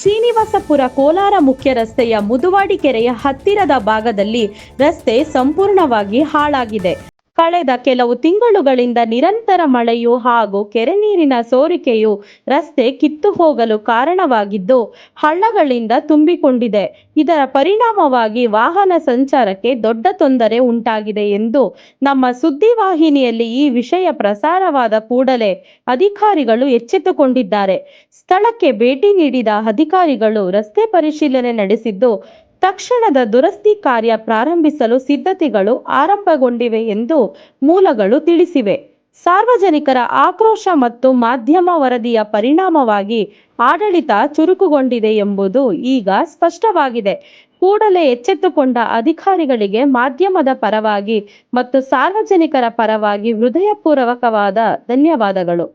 ಶ್ರೀನಿವಾಸಪುರ ಕೋಲಾರ ಮುಖ್ಯ ರಸ್ತೆಯ ಮುದುವಾಡಿ ಕೆರೆಯ ಹತ್ತಿರದ ಭಾಗದಲ್ಲಿ ರಸ್ತೆ ಸಂಪೂರ್ಣವಾಗಿ ಹಾಳಾಗಿದೆ. ಕಳೆದ ಕೆಲವು ತಿಂಗಳುಗಳಿಂದ ನಿರಂತರ ಮಳೆಯು ಹಾಗೂ ಕೆರೆ ನೀರಿನ ಸೋರಿಕೆಯು ರಸ್ತೆ ಕಿತ್ತು ಹೋಗಲು ಕಾರಣವಾಗಿದ್ದು, ಹಳ್ಳಗಳಿಂದ ತುಂಬಿಕೊಂಡಿದೆ. ಇದರ ಪರಿಣಾಮವಾಗಿ ವಾಹನ ಸಂಚಾರಕ್ಕೆ ದೊಡ್ಡ ತೊಂದರೆ ಉಂಟಾಗಿದೆ ಎಂದು ನಮ್ಮ ಸುದ್ದಿವಾಹಿನಿಯಲ್ಲಿ ಈ ವಿಷಯ ಪ್ರಸಾರವಾದ ಕೂಡಲೇ ಅಧಿಕಾರಿಗಳು ಎಚ್ಚೆತ್ತುಕೊಂಡಿದ್ದಾರೆ. ಸ್ಥಳಕ್ಕೆ ಭೇಟಿ ನೀಡಿದ ಅಧಿಕಾರಿಗಳು ರಸ್ತೆ ಪರಿಶೀಲನೆ ನಡೆಸಿದ್ದು ತಕ್ಷಣದ ದುರಸ್ತಿ ಕಾರ್ಯ ಪ್ರಾರಂಭಿಸಲು ಸಿದ್ಧತೆಗಳು ಆರಂಭಗೊಂಡಿವೆ ಎಂದು ಮೂಲಗಳು ತಿಳಿಸಿವೆ. ಸಾರ್ವಜನಿಕರ ಆಕ್ರೋಶ ಮತ್ತು ಮಾಧ್ಯಮ ವರದಿಯ ಪರಿಣಾಮವಾಗಿ ಆಡಳಿತ ಚುರುಕುಗೊಂಡಿದೆ ಎಂಬುದು ಈಗ ಸ್ಪಷ್ಟವಾಗಿದೆ. ಕೂಡಲೇ ಎಚ್ಚೆತ್ತುಕೊಂಡ ಅಧಿಕಾರಿಗಳಿಗೆ ಮಾಧ್ಯಮದ ಪರವಾಗಿ ಮತ್ತು ಸಾರ್ವಜನಿಕರ ಪರವಾಗಿ ಹೃದಯಪೂರ್ವಕವಾದ ಧನ್ಯವಾದಗಳು.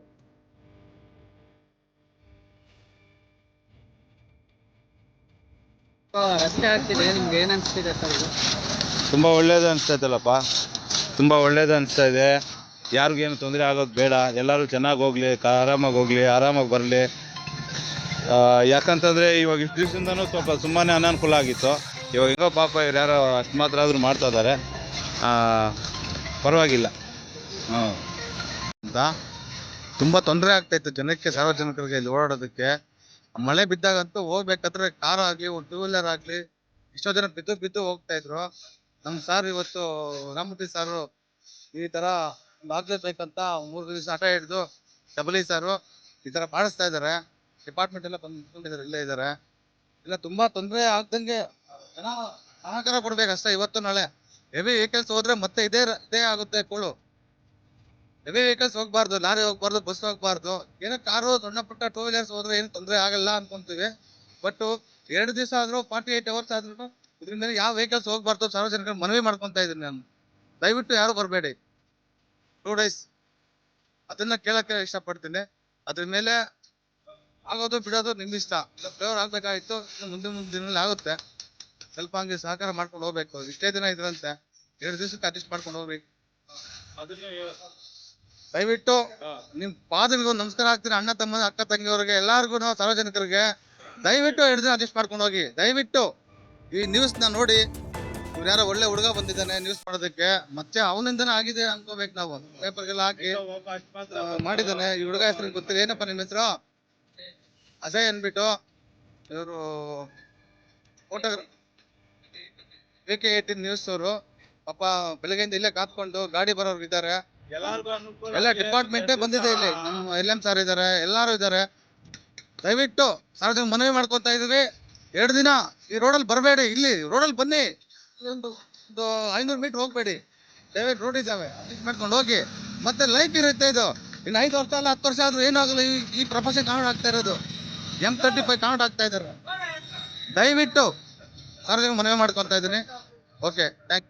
ರಸ್ತೆ ಆಗ್ತಿದೆ ತುಂಬ ಒಳ್ಳೇದು ಅನಿಸ್ತೈತಲ್ಲಪ್ಪ. ತುಂಬ ಒಳ್ಳೇದು ಅನಿಸ್ತಾ ಇದೆ ಯಾರಿಗೇನು ತೊಂದರೆ ಆಗೋದು ಬೇಡ. ಎಲ್ಲರೂ ಚೆನ್ನಾಗಿ ಹೋಗ್ಲಿ ಆರಾಮಾಗಿ ಹೋಗ್ಲಿ, ಆರಾಮಾಗಿ ಬರಲಿ. ಯಾಕಂತಂದರೆ ಇವಾಗ ಇಷ್ಟು ದಿವಸದಿಂದನೂ ಸ್ವಲ್ಪ ಸುಮ್ಮನೆ ಅನಾನುಕೂಲ ಆಗಿತ್ತು. ಇವಾಗ ಹೆಂಗೋ ಪಾಪ ಇವ್ರು ಯಾರೋ ಅಷ್ಟು ಮಾತ್ರ ಆದರೂ ಮಾಡ್ತಾ ಇದ್ದಾರೆ ಪರವಾಗಿಲ್ಲ. ಹಾಂ ಅಂತ. ತುಂಬ ತೊಂದರೆ ಆಗ್ತಾಯಿತ್ತು ಜನಕ್ಕೆ, ಸಾರ್ವಜನಿಕರಿಗೆ ಇಲ್ಲಿ ಓಡಾಡೋದಕ್ಕೆ. ಮಳೆ ಬಿದ್ದಾಗಂತೂ ಹೋಗ್ಬೇಕಾದ್ರೆ ಕಾರ್ ಆಗ್ಲಿ, ಒಂದು ಟೂ ವೀಲರ್ ಆಗ್ಲಿ, ಎಷ್ಟೋ ಜನ ಬಿದ್ದು ಬಿದ್ದು ಹೋಗ್ತಾ ಇದ್ರು. ನಮ್ಮ ಸಾರ್ ಇವತ್ತು, ರಾಮಮೂರ್ತಿ ಸಾರು ಈ ತರ ಆಗ್ಲೇಬೇಕಂತ ಮೂರು ದಿವಸ ಆಟ ಹಿಡಿದು ಡಬಲಿ ಸಾರು ಈ ತರ ಮಾಡಿಸ್ತಾ ಇದಾರೆ. ಡಿಪಾರ್ಟ್ಮೆಂಟ್ ಎಲ್ಲ ಬಂದ್ಕೊಂಡಿದ್ದಾರೆ ಇಲ್ಲೇ ಇದ್ದಾರೆ ಇಲ್ಲ, ತುಂಬಾ ತೊಂದರೆ ಆಗ್ದಂಗೆ ಜನ ಸಹಕಾರ ಕೊಡ್ಬೇಕಷ್ಟೇ ಇವತ್ತು ನಾಳೆ. ಹೆವಿ ವೆಹಿಕಲ್ಸ್ ಹೋದ್ರೆ ಮತ್ತೆ ಇದೇ ಇದೇ ಆಗುತ್ತೆ ಕೂಳು ಹೆವಿ ವೆಹಿಕಲ್ಸ್ ಹೋಗ್ಬಾರ್ದು, ಲಾರಿ ಹೋಗ್ಬಾರ್ದು ಬಸ್ ಹೋಗ್ಬಾರ್ದು. ಏನೋ ಕಾರು, ಸಣ್ಣ ಪುಟ್ಟ ಟೂ ವೀಲರ್ಸ್ ಹೋದ್ರೆ ಏನು ತೊಂದರೆ ಆಗಲ್ಲ ಅನ್ಕೊಂತೀವಿ. ಬಟ್ ಎರಡು ದಿವಸ ಆದ್ರೂ ಫಾರ್ಟಿ ಏಟ್ ಅವರ್ಸ್ ಆದ್ರೂ ಇದರಿಂದ ಯಾವ ವೆಹಿಕಲ್ಸ್ ಹೋಗ್ಬಾರ್ದು, ಸಾರ್ವಜನಿಕರು ಮನವಿ ಮಾಡ್ಕೊಂತ ಇದ್ದೀನಿ ನಾನು. ದಯವಿಟ್ಟು ಯಾರು ಬರಬೇಡಿ. ಟೂ ಡೇಸ್ ಅದನ್ನ ಕೇಳಕ್ಕೆ ಇಷ್ಟಪಡ್ತೀನಿ. ಅದ್ರ ಮೇಲೆ ಆಗೋದು, ಬಿಡೋದು ನಿಮ್ ಇಷ್ಟ. ಫ್ಲೇವರ್ ಆಗ್ಬೇಕಾಗಿತ್ತು ಮುಂದಿನ ಮುಂದಿನ ದಿನದಲ್ಲಿ ಆಗುತ್ತೆ. ಸ್ವಲ್ಪ ಹಂಗೆ ಸಹಕಾರ ಮಾಡ್ಕೊಂಡು ಹೋಗ್ಬೇಕು. ಇಷ್ಟೇ ದಿನ ಇದ್ರಂತೆ. ಎರಡು ದಿವಸಕ್ಕೆ ಅಡ್ಜಸ್ಟ್ ಮಾಡ್ಕೊಂಡು ಹೋಗ್ಬೇಕು. ದಯವಿಟ್ಟು ನಿಮ್ ಪಾದವಿಗೆ ನಮಸ್ಕಾರ ಹಾಕ್ತೀನಿ ಅಣ್ಣ, ತಮ್ಮ, ಅಕ್ಕ, ತಂಗಿಯವ್ರಿಗೆ, ಎಲ್ಲಾರ್ಗು ಸಾರ್ವಜನಿಕರಿಗೆ ದಯವಿಟ್ಟು ಎರಡು ದಿನ ಅಡ್ಜಸ್ಟ್ ಮಾಡ್ಕೊಂಡು ಹೋಗಿ. ದಯವಿಟ್ಟು ಈ ನ್ಯೂಸ್ನ ನೋಡಿ. ಇವ್ರು ಯಾರೋ ಒಳ್ಳೆ ಹುಡುಗ ಬಂದಿದ್ದಾನೆ ನ್ಯೂಸ್ ಮಾಡೋದಕ್ಕೆ. ಮತ್ತೆ ಅವನಿಂದನೇ ಆಗಿದೆ ಅನ್ಕೋಬೇಕು ನಾವು. ಪೇಪರ್ಗೆಲ್ಲ ಹಾಕಿ ಮಾಡಿದ್ದಾನೆ. ಈ ಹುಡುಗ ಹೆಸರು ಗೊತ್ತಿಲ್ಲ. ಏನಪ್ಪ ನಿಮ್ಮ ಹೆಸರು? ಅಜಯ್ ಅನ್ಬಿಟ್ಟು ಇವರು ಫೋಟೋಗ್ರಾ ಕೆ ಏಯ್ಟೀನ್ ನ್ಯೂಸ್ ಅವರು. ಪಾಪ ಬೆಳಗ್ಗೆಯಿಂದ ಇಲ್ಲೇ ಕಾತ್ಕೊಂಡು ಗಾಡಿ ಬರೋರು ಇದ್ದಾರೆ. ಎಲ್ಲ ಡಿಪಾರ್ಟ್ಮೆಂಟ್ ಬಂದಿದೆ ಇಲ್ಲಿ. ನಮ್ಮ ಎಲ್ ಎಂ ಸರ್ ಇದ್ದಾರೆ ಎಲ್ಲರೂ ಇದ್ದಾರೆ ದಯವಿಟ್ಟು ಸಾರ್ವಜನಿಕ ಮನವಿ ಮಾಡ್ಕೊತಾ ಇದೀವಿ. ಎರಡು ದಿನ ಈ ರೋಡಲ್ಲಿ ಬರಬೇಡಿ ಇಲ್ಲಿ ರೋಡಲ್ಲಿ ಬನ್ನಿ. ಒಂದು ಒಂದು ಐನೂರು ಮೀಟರ್ ಹೋಗ್ಬೇಡಿ. ದಯವಿಟ್ಟು ರೋಡ್ ಇದ್ದಾವೆ. ಮಾಡ್ಕೊಂಡು ಹೋಗಿ. ಮತ್ತೆ ಲೈಫ್ ಇರುತ್ತೆ ಇದು. ಇನ್ನು ಐದು ವರ್ಷ ಅಲ್ಲ ಹತ್ತು ವರ್ಷ ಆದ್ರೂ ಏನಾಗಲ್ಲ ಈ ಈ ಪ್ರಪಂಚ ಕಾಣ್ ಆಗ್ತಾ ಇರೋದು. ಎಂ ತರ್ಟಿ ಫೈವ್ ಕಾಣ್ ಆಗ್ತಾ ಇದ್ದಾರೆ. ದಯವಿಟ್ಟು ಸಾರ್ವಜನಿಕ ಮನವಿ ಮಾಡ್ಕೊತಾ ಇದ್ದೀನಿ. Okay thank